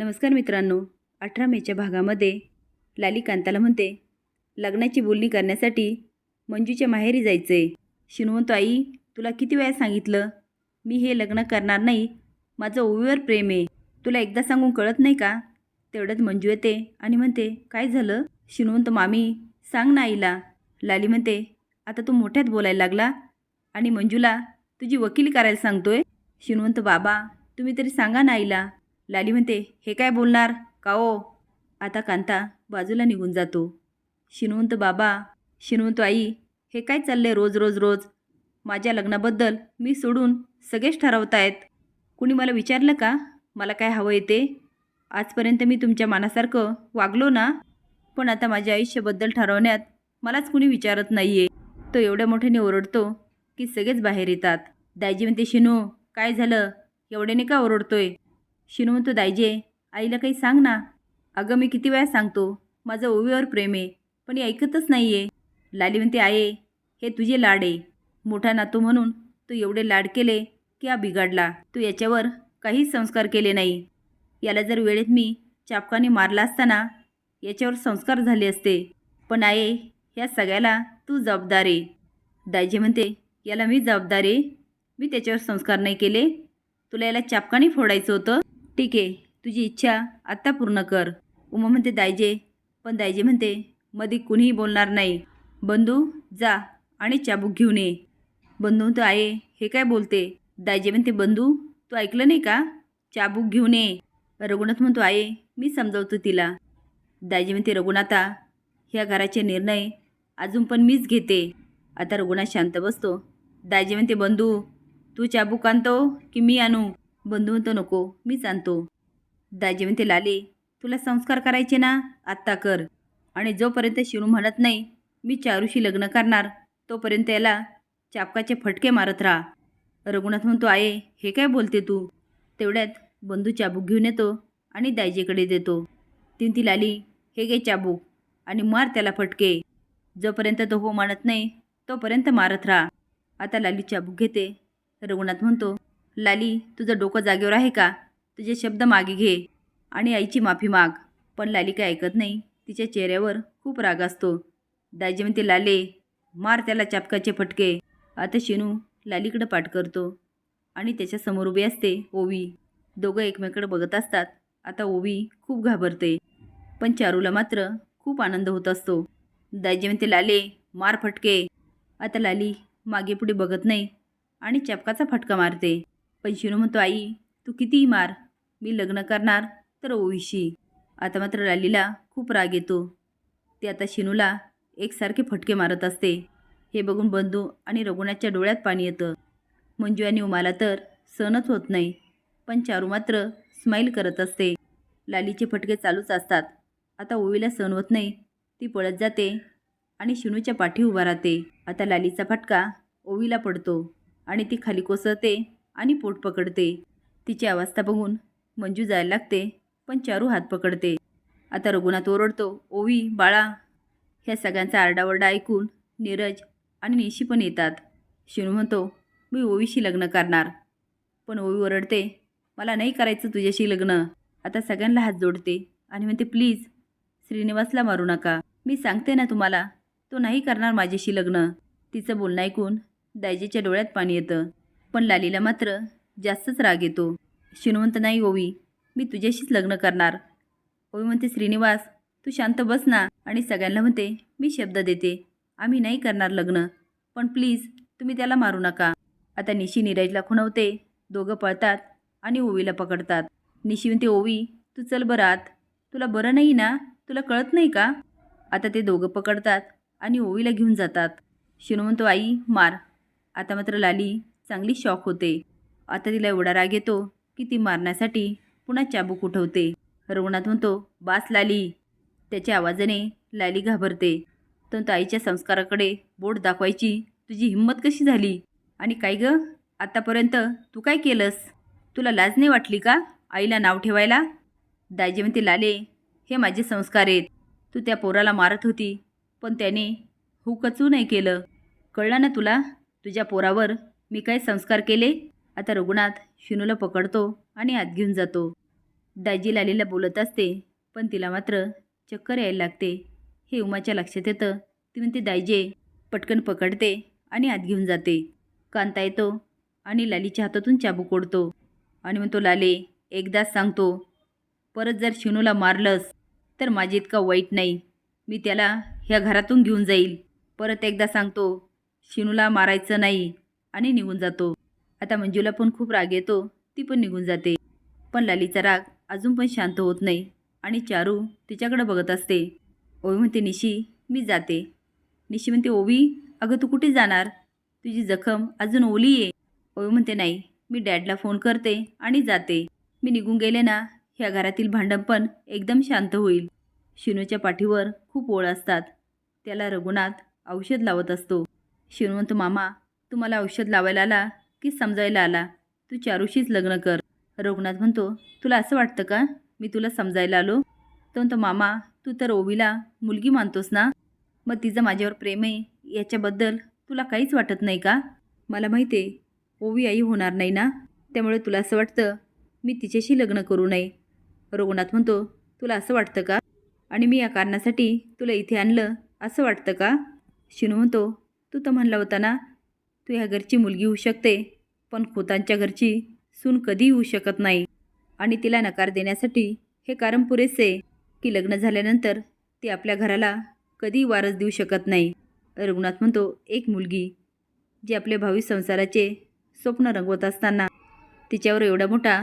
नमस्कार मित्रांनो अठरा मेच्या भागामध्ये लाली कांताला म्हणते लग्नाची बोलणी करण्यासाठी मंजूच्या माहेरी जायचं. आहे शिनवंतो आई तुला किती वेळा सांगितलं मी हे लग्न करणार नाही माझं ओवीवर प्रेम आहे. तुला एकदा सांगून कळत नाही का? तेवढ्यात मंजू येते आणि म्हणते काय झालं? शिनवंत मामी सांग ना आईला. लाली म्हणते आता तू मोठ्यात बोलायला लागला आणि मंजूला तुझी वकिली करायला सांगतोय. शिनवंत बाबा तुम्ही तरी सांगा ना आईला. लाली म्हणते हे काय बोलणार? का ओ आता कांता बाजूला निघून जातो. शिनवंत बाबा शिनवंत आई हे काय चाललंय रोज रोज रोज? माझ्या लग्नाबद्दल मी सोडून सगळेच ठरवत आहेत कुणी मला विचारलं का? मला काय हवं येते आजपर्यंत मी तुमच्या मनासारखं वागलो ना? पण आता माझ्या आयुष्याबद्दल ठरवण्यात मलाच कुणी विचारत नाही आहे तो एवढ्या मोठ्याने ओरडतो की सगळेच बाहेर येतात. दायजी म्हणते शिनू काय झालं? एवढ्याने का ओरडतोय? शिनू म्हणतो दायजे आईला काही सांग ना. अगं मी किती वेळा सांगतो माझं ओवीवर प्रेम आहे पण हे ऐकतच नाही आहे लाली म्हणते आहे हे तुझे लाड आहे. मोठा नातू म्हणून तू एवढे लाड केले की हा बिघडला. तू याच्यावर काहीच संस्कार केले नाही. याला जर वेळेत मी चापकाने मारला असताना याच्यावर संस्कार झाले असते. पण आहे ह्या सगळ्याला तू जबाबदार आहे. दायजे म्हणते याला मी जबाबदार आहे? मी त्याच्यावर संस्कार नाही केले? तुला याला चापकाने फोडायचं होतं? ठीक आहे तुझी इच्छा आत्ता पूर्ण कर. उमा म्हणते दायजे पण दायजे म्हणते मध्ये कुणीही बोलणार नाही. बंधू जा आणि चाबूक घेऊन ये. बंधू म्हणतो आहे. हे काय बोलते? दायजे म्हणते बंधू तू ऐकलं नाही का? चाबूक घेऊन ये. रघुनाथ म्हणतो आहे मी समजावतो तिला. दायजे म्हणते रघुनाथा ह्या घराचे निर्णय अजून पण मीच घेते. आता रघुनाथ शांत बसतो. दायजे म्हणते बंधू तू चाबूक आणतो की मी आणू? बंधू म्हणतो नको मीच आणतो. दायजी म्हणते लाले तुला संस्कार करायचे ना आत्ता कर. आणि जोपर्यंत शिणू म्हणत नाही मी चारूशी लग्न करणार तोपर्यंत याला चापकाचे फटके मारत राहा. रघुनाथ म्हणतो आहे हे काय बोलते तू? तेवढ्यात बंधू चाबूक घेऊन येतो आणि दायजेकडे देतो. तीन ती लाली हे घे चाबूक आणि मार त्याला फटके. जोपर्यंत तो हो म्हणत नाही तोपर्यंत मारत राहा. आता लाली चाबूक घेते. रघुनाथ म्हणतो लाली तुझं डोकं जागेवर आहे का? तुझे शब्द मागे घे. आणि आईची माफी माग. पण लाली काय ऐकत नाही. तिच्या चेहऱ्यावर खूप राग असतो. दाजी म्हणते लाले मार त्याला चापकाचे फटके. आता शिनू लालीकडं पाठ करतो. आणि त्याच्यासमोर उभी असते ओवी. दोघं एकमेकडं बघत असतात. आता ओवी खूप घाबरते. पण चारूला मात्र खूप आनंद होत असतो. दाजी म्हणते लाले मार फटके. आता लाली मागे पुढे बघत नाही आणि चपकाचा फटका मारते. पण शिनू म्हणतो आई तू कितीही मार मी लग्न करणार तर ओवीशी आता मात्र लालीला खूप राग येतो. ते आता शिनूला एकसारखे फटके मारत असते. हे बघून बंधू आणि रघुनाथच्या डोळ्यात पाणी येतं. मंजू आणि उमाला तर सहनच होत नाही पण चारू मात्र स्माईल करत असते. लालीचे फटके चालूच असतात. आता ओवीला सहन होत नाही ती पळत जाते आणि शिनूच्या पाठी उभा राहते. आता लालीचा फटका ओवीला पडतो आणि ती खाली कोसळते आणि पोट पकडते. तिची अवस्था बघून मंजू जायला लागते पण चारू हात पकडते. आता रघुनाथ ओरडतो ओवी बाळा. ह्या सगळ्यांचा आरडाओरडा ऐकून नीरज आणि निशी पण येतात. शिणू म्हणतो मी ओवीशी लग्न करणार. पण ओवी ओरडते मला नाही करायचं तुझ्याशी लग्न. आता सगळ्यांना हात जोडते. आणि म्हणते प्लीज श्रीनिवासला मारू नका. मी सांगते ना तुम्हाला तो नाही करणार माझ्याशी लग्न. तिचं बोलणं ऐकून दायजेच्या डोळ्यात पाणी येतं. पण लालीला मात्र जास्तच राग येतो. श्रीमंत नाही ओवी मी तुझ्याशीच लग्न करणार. ओवी म्हणते श्रीनिवास तू शांत बस ना. आणि सगळ्यांना म्हणते मी शब्द देते आम्ही नाही करणार लग्न पण प्लीज तुम्ही त्याला मारू नका. आता निशी नीरजला खुणवते दोघं पळतात आणि ओवीला पकडतात. निशी म्हणते ओवी तू चल बरं आत तुला बरं नाही ना तुला कळत नाही का? आता ते दोघं पकडतात आणि ओवीला घेऊन जातात. शिनू म्हणतो आई मार. आता मात्र लाली चांगली शॉक होते. आता तिला एवढा राग येतो की ती मारण्यासाठी पुन्हा चाबूक उठवते. रघुनाथ म्हणतो बास लाली. त्याच्या आवाजाने लाली घाबरते. तर ताईच्या संस्काराकडे बोट दाखवायची तुझी हिंमत कशी झाली? आणि काय ग? आतापर्यंत तू काय केलंस? तुला लाज नाही वाटली का आईला नाव ठेवायला? दाजी म्हणते लाले हे माझे संस्कार आहेत. तू त्या पोराला मारत होती पण त्याने हुकचू नाही केलं. कळलं ना तुला? तुझ्या पोरावर मी काय संस्कार केले? आता रघुनाथ शिनूला पकडतो आणि आत घेऊन जातो. दाजी लालीला बोलत असते पण तिला मात्र चक्कर यायला लागते. हे उमाच्या लक्षात येतं. ती म्हणते दायजे पटकन पकडते आणि आत घेऊन जाते. कांता येतो आणि लालीच्या हातातून चाबूक ओढतो आणि म्हणतो लाले एकदाच सांगतो परत जर शिनूला मारलंस तर माझी इतका वाईट नाही. मी त्याला ह्या घरातून घेऊन जाईल. परत एकदा सांगतो शिनूला मारायचं नाही. आणि निघून जातो. आता मंजूला पण खूप राग येतो. ती पण निघून जाते. पण लालीचा राग अजून पण शांत होत नाही आणि चारू तिच्याकडे बघत असते. ओवी म्हणते निशी मी जाते. निशी म्हणते ओवी अगं तू कुठे जाणार? तुझी जखम अजून ओली आहे. ओवी म्हणते नाही मी डॅडला फोन करते आणि जाते. मी निघून गेले ना ह्या घरातील भांडण पण एकदम शांत होईल. शिनूच्या पाठीवर खूप ओळ असतात. त्याला रघुनाथ औषध लावत असतो. शिनू म्हणतो मामा तू मला औषध लावायला आला की समजायला आला तू चारूशीच लग्न कर. रघुनाथ म्हणतो तुला असं वाटतं का? मी तुला समजायला आलो? तो म्हणतो मामा तू तर ओवीला मुलगी मानतोस ना? मग तिचं माझ्यावर प्रेम आहे याच्याबद्दल तुला काहीच वाटत नाही का? मला माहिती आहे ओवी आई होणार नाही ना? त्यामुळे तुला असं वाटतं मी तिच्याशी लग्न करू नये. रघुनाथ म्हणतो तुला असं वाटतं का? आणि मी या कारणासाठी तुला इथे आणलं असं वाटतं का? शिनू म्हणतो तू तर म्हणला होता ना तू ह्या घरची मुलगी होऊ शकते पण खोतांच्या घरची सून कधीही होऊ शकत नाही. आणि तिला नकार देण्यासाठी हे कारण पुरेसे की लग्न झाल्यानंतर ती आपल्या घराला कधीही वारस देऊ शकत नाही. रघुनाथ म्हणतो एक मुलगी जी आपल्या भावी संसाराचे स्वप्न रंगवत असताना तिच्यावर एवढा मोठा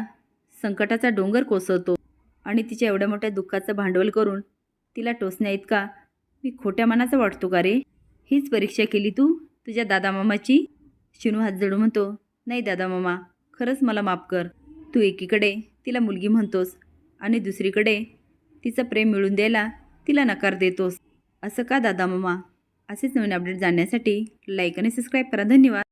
संकटाचा डोंगर कोसळतो आणि तिच्या एवढ्या मोठ्या दुःखाचं भांडवल करून तिला टोचण्या इतका मी खोट्या मनाचा वाटतो का रे? हीच परीक्षा केली तू तुझ्या दादामामाची शिनू हात जडू म्हणतो नाही दादा मामा खरंच मला माफ कर. तू एकीकडे तिला मुलगी म्हणतोस आणि दुसरीकडे तिचं प्रेम मिळून द्यायला तिला नकार देतोस. असं का दादा मामा? असेच नवीन अपडेट जाणण्यासाठी लाईक आणि सबस्क्राईब करा. धन्यवाद.